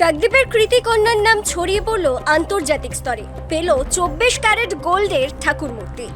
কাকদ্বীপের কৃতি কন্যার নাম ছড়িয়ে পড়ল আন্তর্জাতিক স্তরে। পেল চব্বিশ ক্যারেট গোল্ডের ঠাকুর মূর্তি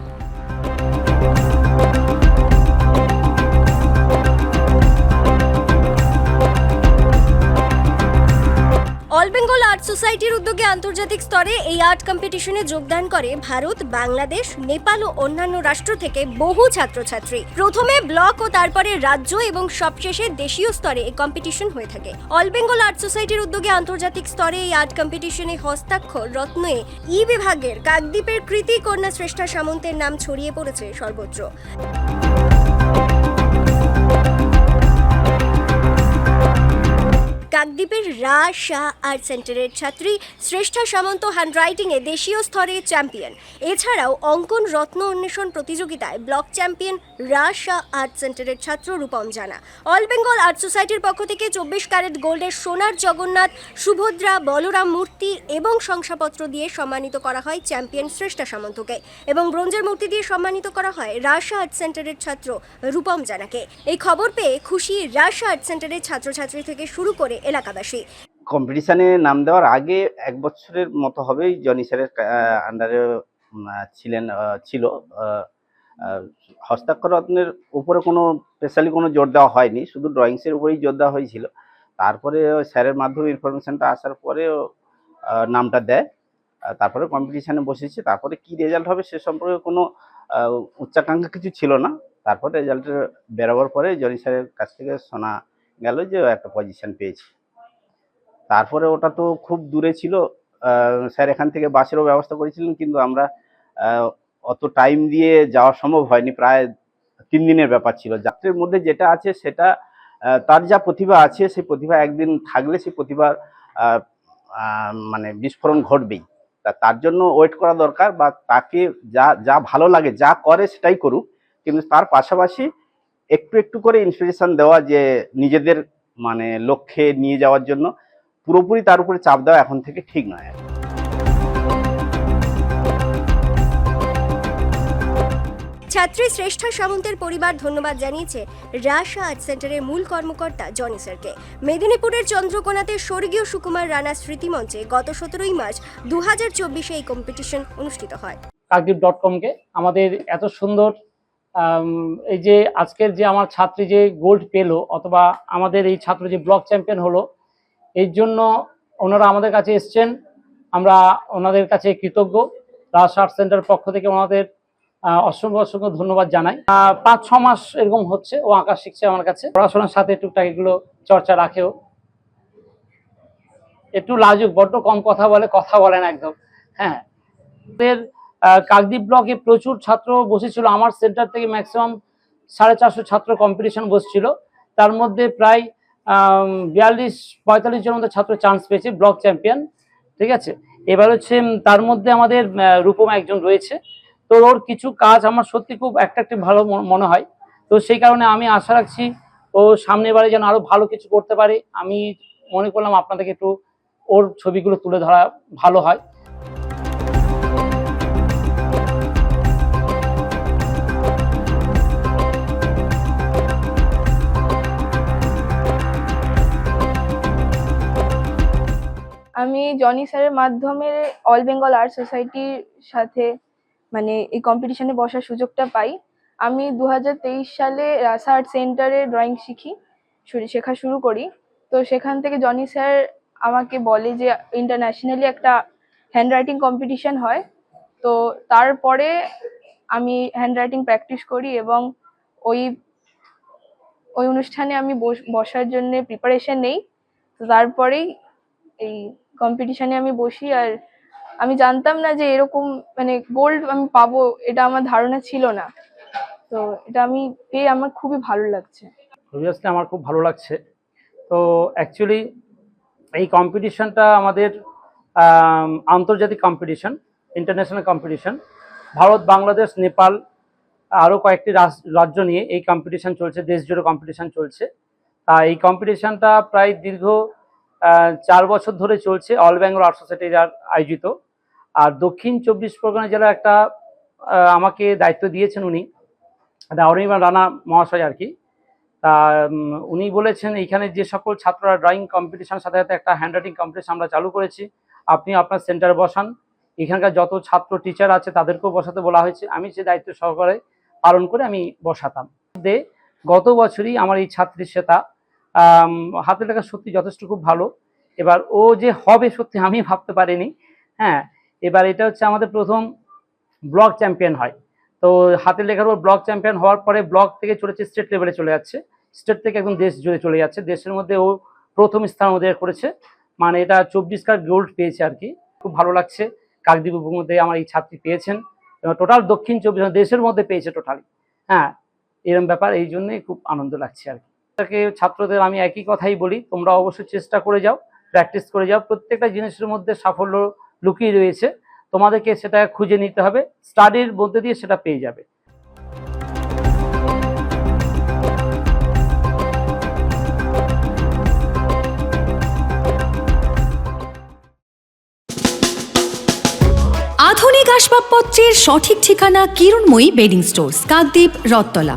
আর্ট সোসাইটির উদ্যোগে আন্তর্জাতিক স্তরে এই আর্ট কম্পিটিশনে যোগদান করে ভারত, বাংলাদেশ, নেপাল ও অন্যান্য রাষ্ট্র থেকে বহু ছাত্রছাত্রী। প্রথমে ব্লক ও তারপরে রাজ্য এবং সবশেষে দেশীয় স্তরে এই কম্পিটিশন হয়ে থাকে। অল বেঙ্গল আর্ট সোসাইটির উদ্যোগে আন্তর্জাতিক স্তরে এই আর্ট কম্পিটিশনে হস্তাক্ষর, রত্নে ই বিভাগের কাকদ্বীপের কৃতি কন্যা শ্রেষ্ঠা সামন্তের নাম ছড়িয়ে পড়েছে সর্বত্র। কাকদ্বীপের রা শাহ আর্ট সেন্টারের ছাত্রী শ্রেষ্ঠা সামন্ত হ্যান্ডরাইটিংয়ে দেশীয় স্তরে চ্যাম্পিয়ন। এছাড়াও অঙ্কন রত্ন অন্বেষণ প্রতিযোগিতায় ব্লক চ্যাম্পিয়ন রা শাহ আর্ট সেন্টারের ছাত্র রূপম জানা। অল বেঙ্গল আর্ট সোসাইটির পক্ষ থেকে চব্বিশ ক্যারেট গোল্ডের সোনার জগন্নাথ, সুভদ্রা, বলরাম মূর্তি এবং শংসাপত্র দিয়ে সম্মানিত করা হয় চ্যাম্পিয়ন শ্রেষ্ঠা সামন্তকে এবং ব্রোঞ্জের মূর্তি দিয়ে সম্মানিত করা হয় রাশা আর্ট সেন্টারের ছাত্র রূপম জানাকে। এই খবর পেয়ে খুশি রাশা আর্ট সেন্টারের ছাত্রছাত্রী থেকে শুরু করে এলাকাবাসী। কম্পিটিশানে নাম দেওয়ার আগে এক বছরের মতো হবেই জনি স্যারের আন্ডারে ছিলেন ছিল। আহ, আহ, হস্তাক্ষর রত্নের উপরে কোনো স্পেশালি কোনো জোর দেওয়া হয়নি। শুধু ড্রয়িংসের উপরেই জোর দেওয়া হয়েছিল। তারপরে স্যারের মাধ্যমে ইনফরমেশনটা আসার পরে নামটা দেয়। তারপরে কম্পিটিশানে বসেছি। তারপরে কি রেজাল্ট হবে সে সম্পর্কে কোনো উচ্চাকাঙ্ক্ষা কিছু ছিল না। তারপর রেজাল্টের বেরোবার পরে জনি স্যারের কাছ থেকে শোনা গেল যে একটা পজিশন পেয়েছে। তারপরে ওটা তো খুব দূরে ছিল স্যার এখান থেকে বাসেরও ব্যবস্থা করেছিলেন, কিন্তু আমরা অত টাইম দিয়ে যাওয়া সম্ভব হয়নি, প্রায় তিন দিনের ব্যাপার ছিল। যাত্রীর মধ্যে যেটা আছে সেটা তার যা প্রতিভা আছে, সেই প্রতিভা একদিন থাকলে সেই প্রতিভার মানে বিস্ফোরণ ঘটবেই। তা তার জন্য ওয়েট করা দরকার বা তাকে যা যা ভালো লাগে, যা করে সেটাই করুক, কিন্তু তার পাশাপাশি একটু একটু করে ইন্সপিরেশন দেওয়া যে নিজেদের মানে লক্ষ্যে নিয়ে যাওয়ার জন্য পুরোপুরি তার উপরে চাপ দেওয়া এখন থেকে ঠিক নয়। ছাত্রী শ্রেষ্ঠা সামন্তের পরিবার ধন্যবাদ জানিয়েছে রাশা আর্ট সেন্টারের মূল কর্মকর্তা জনি স্যারকে মেদিনীপুরের চন্দ্রকোনাতে স্বর্গীয় সুকুমার রানা স্মৃতিমঞ্চে গত সতেরোই মার্চ দু হাজার চব্বিশে এই কম্পিটিশন অনুষ্ঠিত হয় কাকদ্বীপ ডট কমকে আমাদের এত সুন্দর এই যে আজকের যে আমার ছাত্রী যে গোল্ড পেল অথবা আমাদের এই ছাত্র যে ব্লক চ্যাম্পিয়ন হলো এর জন্য ওনারা আমাদের কাছে এসছেন। আমরা ওনাদের কাছে কৃতজ্ঞ। রাজ আর্ট সেন্টার পক্ষ থেকে ওনাদের অসংখ্য অসংখ্য ধন্যবাদ জানাই। পাঁচ, ছ মাস এরকম হচ্ছে, ও আঁকা শিখছে আমার কাছে। পড়াশোনার সাথে টুকটাক এগুলো চর্চা রাখেও। একটু লাজুক, বড্ড কম কথা বলে, কথা বলেন একদম। হ্যাঁ। এর কাকদ্বীপ ব্লকে প্রচুর ছাত্র বসেছিল। আমার সেন্টার থেকে ম্যাক্সিমাম সাড়ে চারশো ছাত্র কম্পিটিশন বসছিল। তার মধ্যে প্রায় বিয়াল্লিশ, পঁয়তাল্লিশ জন মতো ছাত্র চান্স পেয়েছে ব্লক চ্যাম্পিয়ন ঠিক আছে? এবার হচ্ছে তার মধ্যে আমাদের রূপমা একজন রয়েছে। তো ওর কিছু কাজ আমার সত্যি খুব অ্যাট্রাক্টিভ ভালো মনে- হয়। তো সেই কারণে আমি আশা রাখছি, ও সামনের বারে যেন আরও ভালো কিছু করতে পারে। আমি মনে করলাম আপনাদেরকে একটু ওর ছবিগুলো তুলে ধরা ভালো হয়। আমি জনি স্যারের মাধ্যমে অল বেঙ্গল আর্ট সোসাইটির সাথে মানে এই কম্পিটিশনে বসার সুযোগটা পাই। আমি দু হাজার তেইশ সালে রাসা আর্ট সেন্টারে ড্রয়িং শিখি শেখা শুরু করি। তো সেখান থেকে জনি স্যার আমাকে বলে যে ইন্টারন্যাশনালি একটা হ্যান্ডরাইটিং কম্পিটিশন হয়। তো তারপরে আমি হ্যান্ডরাইটিং প্র্যাকটিস করি এবং ওই ওই অনুষ্ঠানে আমি বস- বসার জন্য প্রিপারেশন নেই। তো তারপরেই এই কম্পিটিশনে আমি বসি আর আমি জানতাম না যে এরকম মানে গোল্ড আমি পাবো, এটা আমার ধারণা ছিল না। তো এটা আমি পেয়ে আমার খুবই ভালো লাগছে। অবভিয়াসলি আমার খুব ভালো লাগছে। তো অ্যাকচুয়ালি এই কম্পিটিশনটা আমাদের আন্তর্জাতিক competition international competition Bharat, Bangladesh, Nepal আরও কয়েকটি রাজ- রাজ্য নিয়ে এই কম্পিটিশন চলছে, দেশ জুড়ে কম্পিটিশন চলছে। তা এই কম্পিটিশনটা প্রায় দীর্ঘ চার বছর ধরে চলছে অল বেঙ্গল আর্ট সোসাইটির আয়োজিত। আর দক্ষিণ চব্বিশ পরগনা জেলার একটা আমাকে দায়িত্ব দিয়েছেন উনি অরিমা রানা মহাশয় আর কি। তা উনি বলেছেন, এইখানে যে সকল ছাত্ররা ড্রয়িং কম্পিটিশনের সাথে সাথে একটা হ্যান্ড রাইটিং কম্পিটিশন আমরা চালু করেছি। আপনি আপনার সেন্টারে বসান। এখানকার যত ছাত্র টিচার আছে, তাদেরকেও বসাতে বলা হয়েছে। আমি সে দায়িত্ব সহকারে পালন করে আমি বসাতাম। দে, গত বছরই আমার এই ছাত্রী শ্বেতা হাতের লেখা সত্যি যথেষ্ট খুব ভালো। এবার ও যে হবে সত্যি আমি ভাবতে পারিনি। হ্যাঁ এবার এটা হচ্ছে আমাদের প্রথম ব্লক চ্যাম্পিয়ন হয়। তো হাতের লেখার উপর ব্লক চ্যাম্পিয়ন হওয়ার পরে ব্লক থেকে চলেছে, স্টেট লেভেলে চলে যাচ্ছে। স্টেট থেকে একদম দেশ জুড়ে চলে যাচ্ছে। দেশের মধ্যে ও প্রথম স্থান অধিকার করেছে। মানে এটা চব্বিশ কার গোল্ড পেয়েছে আর কি। খুব ভালো লাগছে। কাকদ্বীপ মধ্যে আমার এই ছাত্রী পেয়েছেন। এবং টোটাল দক্ষিণ চব্বিশ দেশের মধ্যে পেয়েছে টোটালি হ্যাঁ এরকম ব্যাপার, এই জন্যই খুব আনন্দ লাগছে আর কি। তাকে ছাত্রদের আমি একই কথাই বলি, তোমরা অবশ্যই চেষ্টা করে যাও প্র্যাকটিস করে যাও, প্রত্যেকটা জিনিসের মধ্যে সাফল্য লুকিয়ে রয়েছে, তোমাদেরকে সেটা খুঁজে নিতে হবে স্টাডির মধ্যে দিয়ে সেটা পেয়ে যাবে। আধুনিক আসবাবপত্রের সঠিক ঠিকানা কিরণময়ী বেডিং স্টোর কাকদ্বীপ রত্তলা।